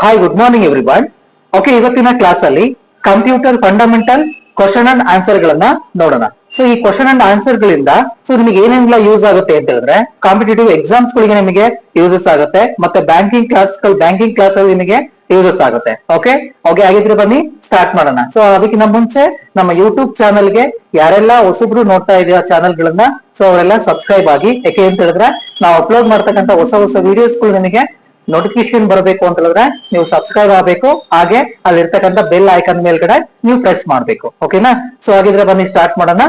Hi good morning every everyone okay ಇವತ್ತಿನ class ಅಲ್ಲಿ computer fundamental question and answer ಗಳನ್ನ ನೋಡೋಣ. ಸೊ ಈ ಕ್ವಶನ್ ಅಂಡ್ ಆನ್ಸರ್ ಗಳಿಂದ ಸೊ ನಿಮಗೆ ಏನೆಲ್ಲ ಯೂಸ್ ಆಗುತ್ತೆ ಅಂತ ಹೇಳಿದ್ರೆ ಕಾಂಪಿಟೇಟಿವ್ ಎಕ್ಸಾಮ್ಸ್ ಗಳಿಗೆ ನಿಮಗೆ ಯೂಸಸ್ ಆಗುತ್ತೆ, ಮತ್ತೆ ಬ್ಯಾಂಕಿಂಗ್ ಕ್ಲಾಸ್ ಬ್ಯಾಂಕಿಂಗ್ ಕ್ಲಾಸ್ ಅಲ್ಲಿ ನಿಮಗೆ ಯೂಸಸ್ ಆಗುತ್ತೆ. ಓಕೆ ಓಕೆ ಹಾಗಿದ್ರೆ ಬನ್ನಿ ಸ್ಟಾರ್ಟ್ ಮಾಡೋಣ. ಸೊ ಅದಕ್ಕಿಂತ ಮುಂಚೆ ನಮ್ಮ ಯೂಟ್ಯೂಬ್ ಚಾನಲ್ಗೆ ಯಾರೆಲ್ಲ ಹೊಸಬ್ರು ನೋಡ್ತಾ ಇದೆಯಾ ಚಾನಲ್ ಗಳನ್ನ ಸೊ ಅವರೆಲ್ಲ ಸಬ್ಸ್ಕ್ರೈಬ್ ಆಗಿ ಯಾಕೆ ಅಂತ ಹೇಳಿದ್ರೆ, ನಾವು ಅಪ್ಲೋಡ್ ಮಾಡ್ತಕ್ಕಂಥ ಹೊಸ ಹೊಸ ವಿಡಿಯೋಸ್ಗಳು ನಿಮಗೆ ನೋಟಿಫಿಕೇಶನ್ ಬರಬೇಕು ಅಂತ ಹೇಳಿದ್ರೆ ನೀವು ಸಬ್ಸ್ಕ್ರೈಬ್ ಆಗಬೇಕು. ಹಾಗೆ ಅಲ್ಲಿರ್ತಕ್ಕಂಥ ಬೆಲ್ ಐಕನ್ ಮೇಲ್ಗಡೆ ನೀವು ಪ್ರೆಸ್ ಮಾಡಬೇಕು. ಓಕೆನಾ ಸೊ ಹಾಗಿದ್ರೆ ಬನ್ನಿ ಸ್ಟಾರ್ಟ್ ಮಾಡೋಣ.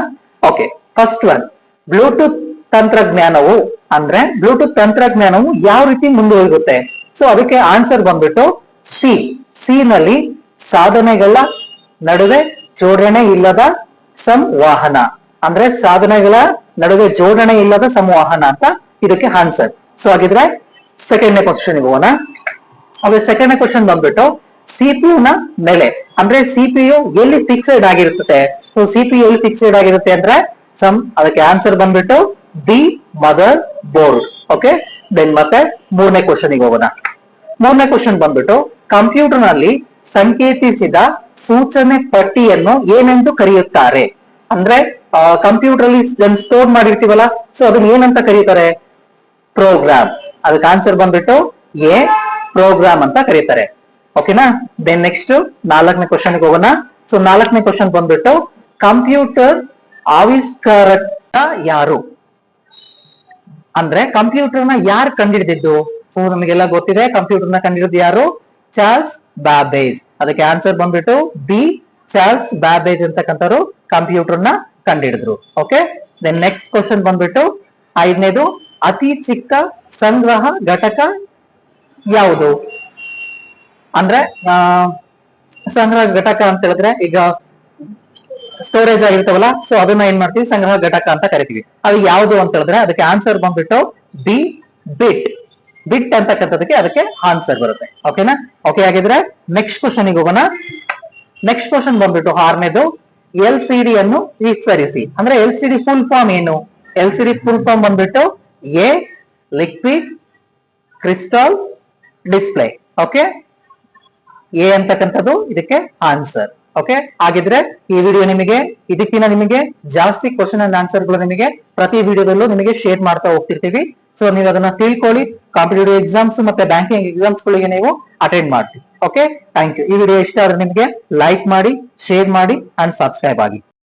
ಓಕೆ ಫಸ್ಟ್ ಒನ್ ಬ್ಲೂಟೂತ್ ತಂತ್ರಜ್ಞಾನವು ಅಂದ್ರೆ ಬ್ಲೂಟೂತ್ ತಂತ್ರಜ್ಞಾನವು ಯಾವ ರೀತಿ ಮುಂದುವರಿಗುತ್ತೆ ಸೊ ಅದಕ್ಕೆ ಆನ್ಸರ್ ಬಂದ್ಬಿಟ್ಟು ಸಿ ಸಿ ನಲ್ಲಿ ಸಾಧನೆಗಳ ನಡುವೆ ಜೋಡಣೆ ಇಲ್ಲದ ಸಂವಹನ. ಅಂದ್ರೆ ಸಾಧನೆಗಳ ನಡುವೆ ಜೋಡಣೆ ಇಲ್ಲದ ಸಂವಾಹನ ಅಂತ ಇದಕ್ಕೆ ಆನ್ಸರ್ ಸೊ ಹಾಗಿದ್ರೆ ಸೆಕೆಂಡ್ನೇ ಕ್ವಶನ್ ಹೋಗೋಣ. ಅದೇ ಸೆಕೆಂಡ್ನೇ ಕ್ವಶನ್ ಬಂದ್ಬಿಟ್ಟು ಸಿಪಿಯು ನ ನೆಲೆ ಅಂದ್ರೆ ಸಿಪಿಯು ಎಲ್ಲಿ ಫಿಕ್ಸೆಡ್ ಆಗಿರುತ್ತದೆ? ಸೊ ಸಿಪಿಯು ಎಲ್ಲಿ ಫಿಕ್ಸೆಡ್ ಆಗಿರುತ್ತೆ ಅಂದ್ರೆ ಸಮ್ ಅದಕ್ಕೆ ಆನ್ಸರ್ ಬಂದ್ಬಿಟ್ಟು the mother board okay then ಮತ್ತೆ ಮೂರನೇ ಕ್ವಶನ್ ಹೋಗೋಣ. ಮೂರನೇ ಕ್ವಶನ್ ಬಂದ್ಬಿಟ್ಟು ಕಂಪ್ಯೂಟರ್ನಲ್ಲಿ ಸಂಕೇತಿಸಿದ ಸೂಚನೆ ಪಟ್ಟಿಯನ್ನು ಏನೆಂದು ಕರೆಯುತ್ತಾರೆ? ಅಂದ್ರೆ ಕಂಪ್ಯೂಟರ್ ಅಲ್ಲಿ ಸ್ಟೋರ್ ಮಾಡಿರ್ತೀವಲ್ಲ ಸೊ ಅದನ್ನ ಏನಂತ ಕರೀತಾರೆ? ಪ್ರೋಗ್ರಾಮ್ ಅದಕ್ಕೆ ಆನ್ಸರ್ ಬಂದ್ಬಿಟ್ಟು ಎ ಪ್ರೋಗ್ರಾಮ್ ಅಂತ ಕರೀತಾರೆ. ಓಕೆನಾ ದೆನ್ ನೆಕ್ಸ್ಟ್ ನಾಲ್ಕನೇ ಕ್ವಶನ್ ಹೋಗೋಣ. ಸೊ ನಾಲ್ಕನೇ ಕ್ವಶನ್ ಬಂದ್ಬಿಟ್ಟು ಕಂಪ್ಯೂಟರ್ ಆವಿಷ್ಕಾರ ಯಾರು? ಅಂದ್ರೆ ಕಂಪ್ಯೂಟರ್ನ ಯಾರು ಕಂಡಿಡಿದಿದ್ದು? ಸೊ ನಮಗೆಲ್ಲ ಗೊತ್ತಿದೆ ಕಂಪ್ಯೂಟರ್ನ ಕಂಡಿಡಿದ್ದು ಯಾರು? Charles Babbage. ಅದಕ್ಕೆ ಆನ್ಸರ್ ಬಂದ್ಬಿಟ್ಟು ಬಿ, ಚಾರ್ಲ್ಸ್ ಬ್ಯಾಬೇಜ್ ಅಂತಕ್ಕಂಥವ್ರು ಕಂಪ್ಯೂಟರ್ನ ಕಂಡಿಡಿದ್ರು. ಓಕೆ ದೆನ್ ನೆಕ್ಸ್ಟ್ ಕ್ವಶನ್ ಬಂದ್ಬಿಟ್ಟು ಐದನೇದು ಅತಿ ಚಿಕ್ಕ ಸಂಗ್ರಹ ಘಟಕ ಯಾವುದು? ಅಂದ್ರೆ ಸಂಗ್ರಹ ಘಟಕ ಅಂತ ಹೇಳಿದ್ರೆ ಈಗ ಸ್ಟೋರೇಜ್ ಆಗಿರ್ತಾವಲ್ಲ ಸೊ ಅದನ್ನ ಏನ್ ಮಾಡ್ತೀವಿ? ಸಂಗ್ರಹ ಘಟಕ ಅಂತ ಕರಿತೀವಿ. ಅದು ಯಾವುದು ಅಂತ ಹೇಳಿದ್ರೆ ಅದಕ್ಕೆ ಆನ್ಸರ್ ಬಂದ್ಬಿಟ್ಟು ಬಿ ಬಿಟ್ ಬಿಟ್ ಅಂತಕ್ಕಂಥದಕ್ಕೆ ಅದಕ್ಕೆ ಆನ್ಸರ್ ಬರುತ್ತೆ. ಓಕೆನಾ ಓಕೆ ಹಾಗಿದ್ರೆ ನೆಕ್ಸ್ಟ್ ಕ್ವಶನ್ ಹೋಗೋಣ. ನೆಕ್ಸ್ಟ್ ಕ್ವಶನ್ ಬಂದ್ಬಿಟ್ಟು ಆರನೇದು ಎಲ್ ಸಿ ಡಿ ಅನ್ನು ವಿಸ್ತರಿಸಿ. ಅಂದ್ರೆ L C D full form ಏನು? L C D full form ಬಂದ್ಬಿಟ್ಟು A liquid crystal display okay A ಅಂತಕ್ಕಂಥದ್ದು ಇದಕ್ಕೆ ಆನ್ಸರ್ ಓಕೆ ಹಾಗಿದ್ರೆ ಈ ವಿಡಿಯೋ ನಿಮಗೆ, ಇದಕ್ಕಿಂತ ನಿಮಗೆ ಜಾಸ್ತಿ ಕ್ವಶನ್ ಅಂಡ್ ಆನ್ಸರ್ಗಳು ನಿಮಗೆ ಪ್ರತಿ ವಿಡಿಯೋದಲ್ಲೂ ನಿಮಗೆ ಶೇರ್ ಮಾಡ್ತಾ ಹೋಗ್ತಿರ್ತೀವಿ. ಸೊ ನೀವು ಅದನ್ನ ತಿಳ್ಕೊಳ್ಳಿ. ಕಾಂಪಿಟೇಟಿವ್ ಎಕ್ಸಾಮ್ಸ್ ಮತ್ತೆ ಬ್ಯಾಂಕಿಂಗ್ ಎಕ್ಸಾಮ್ಸ್ ಗಳಿಗೆ ನೀವು ಅಟೆಂಡ್ ಮಾಡ್ತೀವಿ ಓಕೆ ಥ್ಯಾಂಕ್ ಯು ಈ ವಿಡಿಯೋ ಇಷ್ಟ ಆದ್ರೆ ನಿಮಗೆ ಲೈಕ್ ಮಾಡಿ ಶೇರ್ ಮಾಡಿ ಅಂಡ್ ಸಬ್ಸ್ಕ್ರೈಬ್ ಆಗಿ.